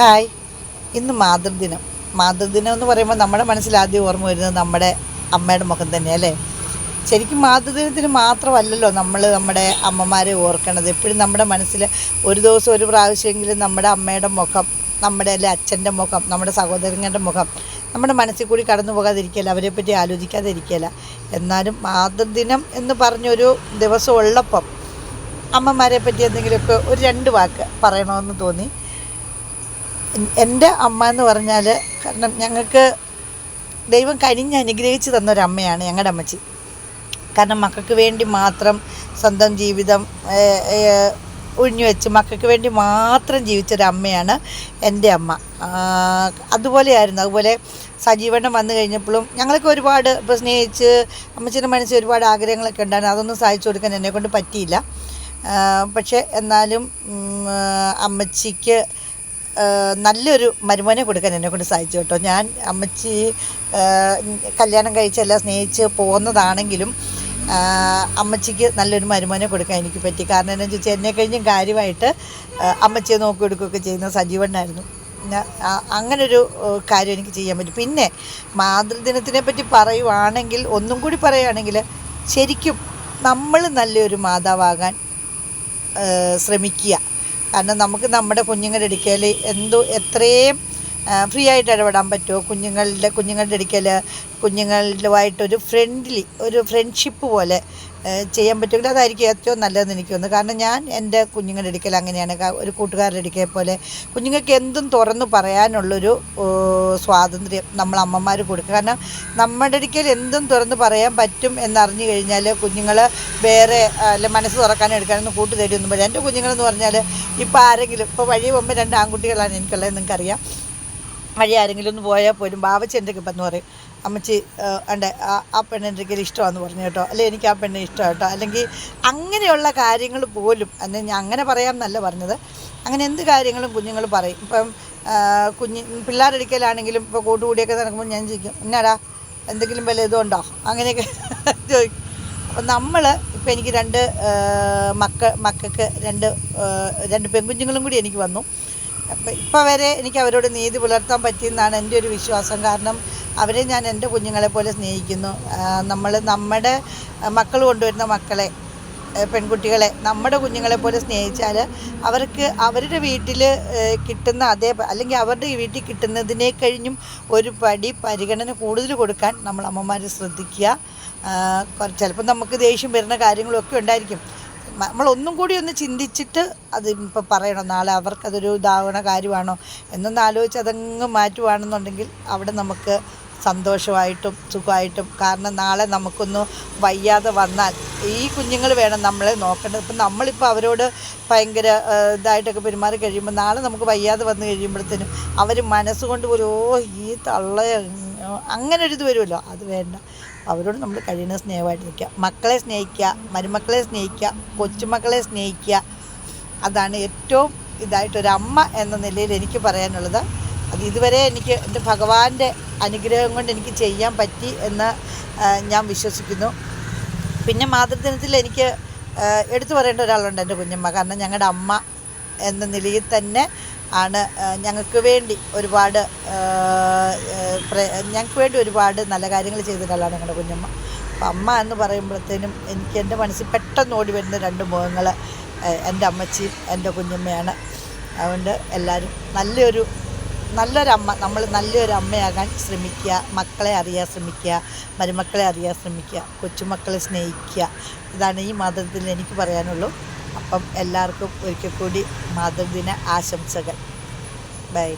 Hi. ഇന്ന് മാതൃദിനം. മാതൃദിനം എന്ന് പറയുമ്പോൾ നമ്മുടെ മനസ്സിൽ ആദ്യം ഓർമ്മ വരുന്നത് നമ്മുടെ അമ്മയുടെ മുഖം തന്നെ അല്ലേ? ശരിക്കും മാതൃദിനത്തിന് മാത്രമല്ലല്ലോ നമ്മൾ നമ്മുടെ അമ്മമാരെ ഓർക്കണത്. എപ്പോഴും നമ്മുടെ മനസ്സിൽ ഒരു ദിവസം ഒരു പ്രാവശ്യമെങ്കിലും നമ്മുടെ അമ്മയുടെ മുഖം നമ്മുടെ അല്ലെ അച്ഛന്റെ മുഖം നമ്മുടെ സഹോദരങ്ങളുടെ മുഖം നമ്മുടെ മനസ്സിൽ കൂടി കടന്നു പറ്റി ആലോചിക്കാതെ ഇരിക്കില്ല എന്നാലും മാതൃദിനം എന്ന് പറഞ്ഞൊരു ദിവസം ഉള്ളപ്പം അമ്മമാരെ പറ്റി എന്തെങ്കിലുമൊക്കെ ഒരു രണ്ട് വാക്ക് പറയണമെന്ന് തോന്നി. എന്റെ അമ്മ എന്ന് പറഞ്ഞാൽ കാരണം ഞങ്ങൾക്ക് ദൈവം കനിഞ്ഞ് അനുഗ്രഹിച്ച് തന്നൊരമ്മയാണ് ഞങ്ങളുടെ അമ്മച്ചി. കാരണം മക്കൾക്ക് വേണ്ടി മാത്രം സ്വന്തം ജീവിതം ഒഴിഞ്ഞു വെച്ച് മക്കൾക്ക് വേണ്ടി മാത്രം ജീവിച്ചൊരമ്മയാണ് എന്റെ അമ്മ. അതുപോലെ അതുപോലെയായിരുന്നു. അതുപോലെ സജീവണ്ണം വന്നു കഴിഞ്ഞപ്പോഴും ഞങ്ങൾക്ക് ഒരുപാട് ഇപ്പോൾ സ്നേഹിച്ച് അമ്മച്ചിന്റെ മനസ്സിൽ ഒരുപാട് ആഗ്രഹങ്ങളൊക്കെ ഉണ്ടായിരുന്നു. അതൊന്നും സാധിച്ചു കൊടുക്കാൻ എന്നെക്കൊണ്ട് പറ്റിയില്ല. പക്ഷേ എന്നാലും അമ്മച്ചിക്ക് നല്ലൊരു മരുമോനെ കൊടുക്കാൻ എന്നെ കൊണ്ട് സാധിച്ചു കേട്ടോ. ഞാൻ അമ്മച്ചി കല്യാണം കഴിച്ചെല്ലാം സ്നേഹിച്ച് പോകുന്നതാണെങ്കിലും അമ്മച്ചിക്ക് നല്ലൊരു മരുമോനെ കൊടുക്കാൻ എനിക്ക് പറ്റി. കാരണം എന്താണെന്ന് ചോദിച്ചാൽ എന്നെ കഴിഞ്ഞും കാര്യമായിട്ട് അമ്മച്ചിയെ നോക്കി കൊടുക്കുകയൊക്കെ ചെയ്യുന്ന സജീവണ്ണായിരുന്നു. അങ്ങനൊരു കാര്യം എനിക്ക് ചെയ്യാൻ പറ്റും. പിന്നെ മാതൃദിനത്തിനെ പറ്റി പറയുവാണെങ്കിൽ ഒന്നും കൂടി പറയുകയാണെങ്കിൽ ശരിക്കും നമ്മൾ നല്ലൊരു മാതാവാകാൻ ശ്രമിക്കുക. കാരണം നമുക്ക് നമ്മുടെ കുഞ്ഞുങ്ങളുടെ അടുക്കൽ എന്തോ എത്രയും ഫ്രീ ആയിട്ട് ഇടപെടാൻ പറ്റുമോ? കുഞ്ഞുങ്ങളുടെ കുഞ്ഞുങ്ങളുടെ ഇടയ്ക്കൽ കുഞ്ഞുങ്ങളുമായിട്ടൊരു ഫ്രണ്ട്ലി ഒരു ഫ്രണ്ട്ഷിപ്പ് പോലെ ചെയ്യാൻ പറ്റുമെങ്കിൽ അതായിരിക്കും ഏറ്റവും നല്ലതെന്ന് എനിക്ക് തോന്നുന്നു. കാരണം ഞാൻ എന്റെ കുഞ്ഞുങ്ങളുടെ ഇടയ്ക്കൽ അങ്ങനെയാണ്. ഒരു കൂട്ടുകാരുടെ അടുക്കൽ പോലെ കുഞ്ഞുങ്ങൾക്ക് എന്തും തുറന്നു പറയാനുള്ളൊരു സ്വാതന്ത്ര്യം നമ്മൾ അമ്മമാർ കൊടുക്കുക കാരണം നമ്മുടെ ഇടയ്ക്കൽ എന്തും തുറന്നു പറയാൻ പറ്റും എന്നറിഞ്ഞു കഴിഞ്ഞാൽ കുഞ്ഞുങ്ങൾ വേറെ അല്ല മനസ്സ് തുറക്കാനും എടുക്കാനൊന്നും കൂട്ടു തേടിയൊന്നും എന്റെ കുഞ്ഞുങ്ങളെന്ന് പറഞ്ഞാൽ ഇപ്പോൾ ആരെങ്കിലും ഇപ്പോൾ വഴി പോകുമ്പോൾ രണ്ട് ആൺകുട്ടികളാണ് എനിക്കുള്ളത് നിങ്ങൾക്കറിയാം. വഴി ആരെങ്കിലും ഒന്ന് പോയാൽ പോലും ബാബച്ചി എന്റെ ഇപ്പം എന്ന് പറയും. അമ്മച്ചി ഉണ്ട് ആ പെണ്ണ് എന്റെ കയ്യിൽ ഇഷ്ടമാണെന്ന് പറഞ്ഞു കേട്ടോ. അല്ലെ എനിക്ക് ആ പെണ്ണ് ഇഷ്ടം കേട്ടോ അല്ലെങ്കിൽ അങ്ങനെയുള്ള കാര്യങ്ങൾ പോലും അല്ലെ ഞാൻ അങ്ങനെ പറയാമെന്നല്ല പറഞ്ഞത്. അങ്ങനെ എന്ത് കാര്യങ്ങളും കുഞ്ഞുങ്ങൾ പറയും. ഇപ്പം കുഞ്ഞ് പിള്ളേരടിക്കലാണെങ്കിലും ഇപ്പോൾ കൂട്ടുകൂടിയൊക്കെ നടക്കുമ്പോൾ ഞാൻ ചോദിക്കും എന്നാടാ എന്തെങ്കിലും വല്ല ഇതുണ്ടോ അങ്ങനെയൊക്കെ ചോദിക്കും. അപ്പം നമ്മൾ ഇപ്പം എനിക്ക് രണ്ട് മക്ക മക്കൾക്ക് രണ്ട് രണ്ട് പെൺകുഞ്ഞുങ്ങളും കൂടി എനിക്ക് വന്നു. അപ്പം ഇപ്പം വരെ എനിക്ക് അവരോട് നീതി പുലർത്താൻ പറ്റിയെന്നാണ് എന്റെ ഒരു വിശ്വാസം. കാരണം അവരെ ഞാൻ എന്റെ കുഞ്ഞുങ്ങളെ പോലെ സ്നേഹിക്കുന്നു. നമ്മൾ നമ്മുടെ മക്കൾ കൊണ്ടുവരുന്ന മക്കളെ പെൺകുട്ടികളെ നമ്മുടെ കുഞ്ഞുങ്ങളെ പോലെ സ്നേഹിച്ചാൽ അവർക്ക് അവരുടെ വീട്ടിൽ കിട്ടുന്ന അതേ അല്ലെങ്കിൽ അവരുടെ വീട്ടിൽ കിട്ടുന്നതിനെ കഴിഞ്ഞും ഒരു പടി പരിഗണന കൂടുതൽ കൊടുക്കാൻ നമ്മൾ അമ്മമാർ ശ്രദ്ധിക്കുക ചിലപ്പോൾ നമുക്ക് ദേഷ്യം വരുന്ന കാര്യങ്ങളൊക്കെ ഉണ്ടായിരിക്കും. നമ്മൾ ഒന്നും കൂടി ഒന്ന് ചിന്തിച്ചിട്ട് അത് ഇപ്പം പറയണം. നാളെ അവർക്കതൊരു ഇതാവണ കാര്യമാണോ എന്നൊന്ന് ആലോചിച്ച് അതങ്ങ് മാറ്റുവാണെന്നുണ്ടെങ്കിൽ അവിടെ നമുക്ക് സന്തോഷമായിട്ടും സുഖമായിട്ടും കാരണം നാളെ നമുക്കൊന്ന് വയ്യാതെ വന്നാൽ ഈ കുഞ്ഞുങ്ങൾ വേണം നമ്മളെ നോക്കേണ്ടത്. ഇപ്പം നമ്മളിപ്പോൾ അവരോട് ഭയങ്കര ഇതായിട്ടൊക്കെ പെരുമാറി കഴിയുമ്പോൾ നാളെ നമുക്ക് വയ്യാതെ വന്നു കഴിയുമ്പോഴത്തേനും അവർ മനസ്സുകൊണ്ട് പോലും ഓ ഈ തള്ള അങ്ങനെ ഒരു ഇത് വരുമല്ലോ. അത് വേണ്ട. അവരോട് നമ്മൾ കഴിയുന്ന സ്നേഹമായിട്ട് നിൽക്കുക. മക്കളെ സ്നേഹിക്കുക മരുമക്കളെ സ്നേഹിക്കുക കൊച്ചുമക്കളെ സ്നേഹിക്കുക. അതാണ് ഏറ്റവും ഇതായിട്ടൊരു അമ്മ എന്ന നിലയിൽ എനിക്ക് പറയാനുള്ളത്. അത് ഇതുവരെ എനിക്ക് എന്റെ ഭഗവാന്റെ അനുഗ്രഹം കൊണ്ട് എനിക്ക് ചെയ്യാൻ പറ്റി എന്ന് ഞാൻ വിശ്വസിക്കുന്നു. പിന്നെ മാതൃദിനത്തിൽ എനിക്ക് എടുത്തു പറയേണ്ട ഒരാളുണ്ട് എന്റെ കുഞ്ഞമ്മ. കാരണം ഞങ്ങളുടെ അമ്മ എന്ന നിലയിൽ തന്നെ ആണ് ഞങ്ങൾക്ക് വേണ്ടി ഒരുപാട് ഞങ്ങൾക്ക് വേണ്ടി ഒരുപാട് നല്ല കാര്യങ്ങൾ ചെയ്തിട്ടുള്ളതാണ് ഞങ്ങളുടെ കുഞ്ഞമ്മ. അപ്പം അമ്മ എന്ന് പറയുമ്പോഴത്തേനും എനിക്ക് എന്റെ മനസ്സിൽ പെട്ടെന്ന് ഓടി വരുന്ന രണ്ട് മുഖങ്ങൾ എന്റെ അമ്മച്ചി എന്റെ കുഞ്ഞമ്മയാണ്. അതുകൊണ്ട് എല്ലാവരും നല്ലൊരു നല്ലൊരമ്മ നമ്മൾ നല്ലൊരു അമ്മയാകാൻ ശ്രമിക്കുക മക്കളെ അറിയാൻ ശ്രമിക്കുക മരുമക്കളെ അറിയാൻ ശ്രമിക്കുക കൊച്ചുമക്കളെ സ്നേഹിക്കുക. ഇതാണ് ഈ മാതൃദിനം എനിക്ക് പറയാനുള്ളൂ. അപ്പം എല്ലാവർക്കും ഒരിക്കൽ കൂടി മാതൃദിന ആശംസകൾ. ബൈ.